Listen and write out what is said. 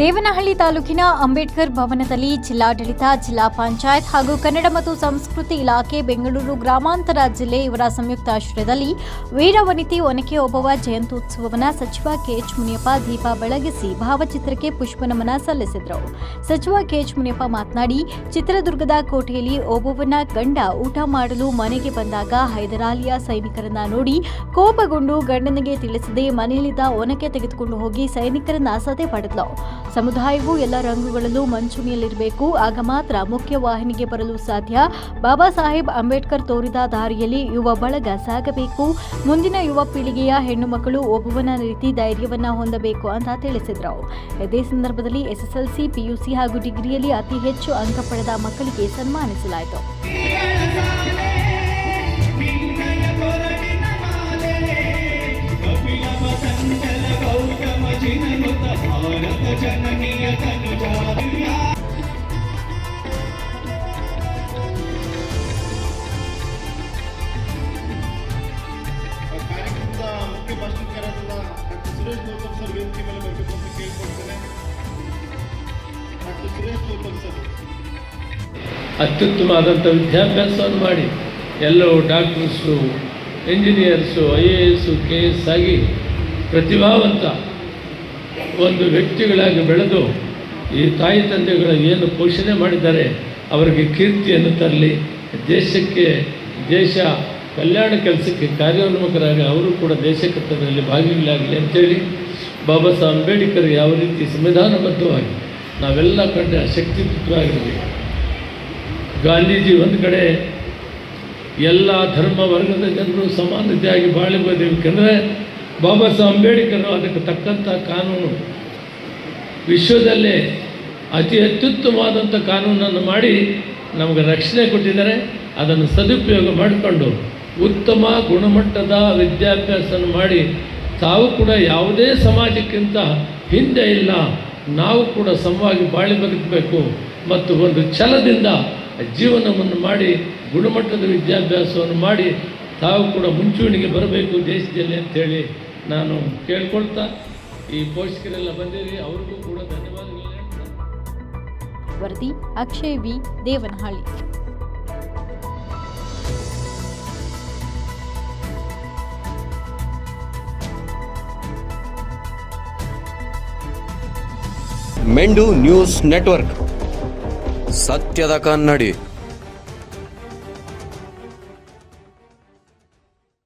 ದೇವನಹಳ್ಳಿ ತಾಲೂಕಿನ ಅಂಬೇಡ್ಕರ್ ಭವನದಲ್ಲಿ ಜಿಲ್ಲಾಡಳಿತ, ಜಿಲ್ಲಾ ಪಂಚಾಯತ್ ಹಾಗೂ ಕನ್ನಡ ಮತ್ತು ಸಂಸ್ಕೃತಿ ಇಲಾಖೆ ಬೆಂಗಳೂರು ಗ್ರಾಮಾಂತರ ಜಿಲ್ಲೆ ಇವರ ಸಂಯುಕ್ತ ಆಶ್ರಯದಲ್ಲಿ ವೀರವನಿತಿ ಒನಕೆ ಒಬ್ಬವ ಜಯಂತ್ಯುತ್ಸವವನ್ನು ಸಚಿವ ಕೆಎಚ್ ಮುನಿಯಪ್ಪ ದೀಪ ಬೆಳಗಿಸಿ ಭಾವಚಿತ್ರಕ್ಕೆ ಪುಷ್ಪನಮನ ಸಲ್ಲಿಸಿದರು. ಸಚಿವ ಕೆಎಚ್ ಮುನಿಯಪ್ಪ ಮಾತನಾಡಿ, ಚಿತ್ರದುರ್ಗದ ಕೋಟೆಯಲ್ಲಿ ಒಬ್ಬವನ ಗಂಡ ಊಟ ಮಾಡಲು ಮನೆಗೆ ಬಂದಾಗ ಹೈದರಾಲಿಯ ಸೈನಿಕರನ್ನ ನೋಡಿ ಕೋಪಗೊಂಡು ಗಂಡನಿಗೆ ತಿಳಿಸದೆ ಮನೆಯಲ್ಲಿದ್ದ ಒನಕೆ ತೆಗೆದುಕೊಂಡು ಹೋಗಿ ಸೈನಿಕರನ್ನ ಸದೆ ಪಡೆದ್ಲು ಸಮುದಾಯವು ಎಲ್ಲ ರಂಗುಗಳಲ್ಲೂ ಮಂಚೂಣಿಯಲ್ಲಿರಬೇಕು. ಆಗ ಮಾತ್ರ ಮುಖ್ಯ ವಾಹಿನಿಗೆ ಬರಲು ಸಾಧ್ಯ. ಬಾಬಾ ಸಾಹೇಬ್ ಅಂಬೇಡ್ಕರ್ ತೋರಿದ ದಾರಿಯಲ್ಲಿ ಯುವ ಬಳಗ ಸಾಗಬೇಕು. ಮುಂದಿನ ಯುವ ಪೀಳಿಗೆಯ ಹೆಣ್ಣು ಮಕ್ಕಳು ಒಬ್ಬವನ ರೀತಿ ಧೈರ್ಯವನ್ನ ಹೊಂದಬೇಕು ಅಂತ ತಿಳಿಸಿದ್ರು. ಇದೇ ಸಂದರ್ಭದಲ್ಲಿ ಎಸ್ಎಸ್ಎಲ್ಸಿ, ಪಿಯುಸಿ ಹಾಗೂ ಡಿಗ್ರಿಯಲ್ಲಿ ಅತಿ ಹೆಚ್ಚು ಅಂಕ ಪಡೆದ ಮಕ್ಕಳಿಗೆ ಸನ್ಮಾನಿಸಲಾಯಿತು. ಅತ್ಯುತ್ತಮವಾದಂಥ ವಿದ್ಯಾಭ್ಯಾಸವನ್ನು ಮಾಡಿ ಎಲ್ಲೋ doctors engineers I A S K S ಆಗಿ ಪ್ರತಿಭಾವಂತ ಒಂದು ವ್ಯಕ್ತಿಗಳಾಗಿ ಬೆಳೆದು ಈ ತಾಯಿ ತಂದೆಗಳ ಏನು ಪೋಷಣೆ ಮಾಡಿದ್ದಾರೆ, ಅವರಿಗೆ ಕೀರ್ತಿಯನ್ನು ತರಲಿ, ದೇಶಕ್ಕೆ, ದೇಶ ಕಲ್ಯಾಣ ಕೆಲಸಕ್ಕೆ ಕಾರ್ಯೋನ್ಮುಖರಾಗಿ ಅವರು ಕೂಡ ದೇಶಕರ್ತದಲ್ಲಿ ಭಾಗಿಗಳಾಗಲಿ ಅಂತೇಳಿ ಬಾಬಾ ಸಾಹೇಬ್ ಅಂಬೇಡ್ಕರ್ ಯಾವ ರೀತಿ ಸಂವಿಧಾನಬದ್ಧವಾಗಿ ನಾವೆಲ್ಲ ಕಂಡ ಶಕ್ತಿಯುತವಾಗಿರಬೇಕು ಗಾಂಧೀಜಿ ಒಂದು ಕಡೆ ಎಲ್ಲ ಧರ್ಮ ವರ್ಗದ ಜನರು ಸಮಾನತೆಯಾಗಿ ಬಾಳಬಹುದು ಏಕೆಂದರೆ ಬಾಬಾ ಸಾಹೇಬ್ ಅಂಬೇಡ್ಕರ್ ಅದಕ್ಕೆ ತಕ್ಕಂಥ ಕಾನೂನು. ವಿಶ್ವದಲ್ಲೇ ಅತಿ ಅತ್ಯುತ್ತಮವಾದಂಥ ಕಾನೂನನ್ನು ಮಾಡಿ ನಮಗೆ ರಕ್ಷಣೆ ಕೊಟ್ಟಿದ್ದಾರೆ. ಅದನ್ನು ಸದುಪಯೋಗ ಮಾಡಿಕೊಂಡು ಉತ್ತಮ ಗುಣಮಟ್ಟದ ವಿದ್ಯಾಭ್ಯಾಸನ ಮಾಡಿ ತಾವು ಕೂಡ ಯಾವುದೇ ಸಮಾಜಕ್ಕಿಂತ ಹಿಂದೆ ಇಲ್ಲ. ನಾವು ಕೂಡ ಸಮವಾಗಿ ಬಾಳಿ ಬದುಕಬೇಕು ಮತ್ತು ಒಂದು ಛಲದಿಂದ ಜೀವನವನ್ನು ಮಾಡಿ ಗುಣಮಟ್ಟದ ವಿದ್ಯಾಭ್ಯಾಸವನ್ನು ಮಾಡಿ ತಾವು ಕೂಡ ಮುಂಚೂಣಿಗೆ ಬರಬೇಕು ದೇಶದಲ್ಲಿ ಅಂತೇಳಿ ನಾನು ಕೇಳ್ಕೊಳ್ತಾ ಈ ಪೋಷಕರೆಲ್ಲ ಬಂದಿರಿ ಅವ್ರಿಗೂ ಕೂಡ ಧನ್ಯವಾದಗಳು. ವರದಿ ಅಕ್ಷಯ್ ವಿ. ದೇವನಹಳ್ಳಿ. ಮೆಂಡು ನ್ಯೂಸ್ ನೆಟ್ವರ್ಕ್. ಸತ್ಯದ ಕನ್ನಡಿ.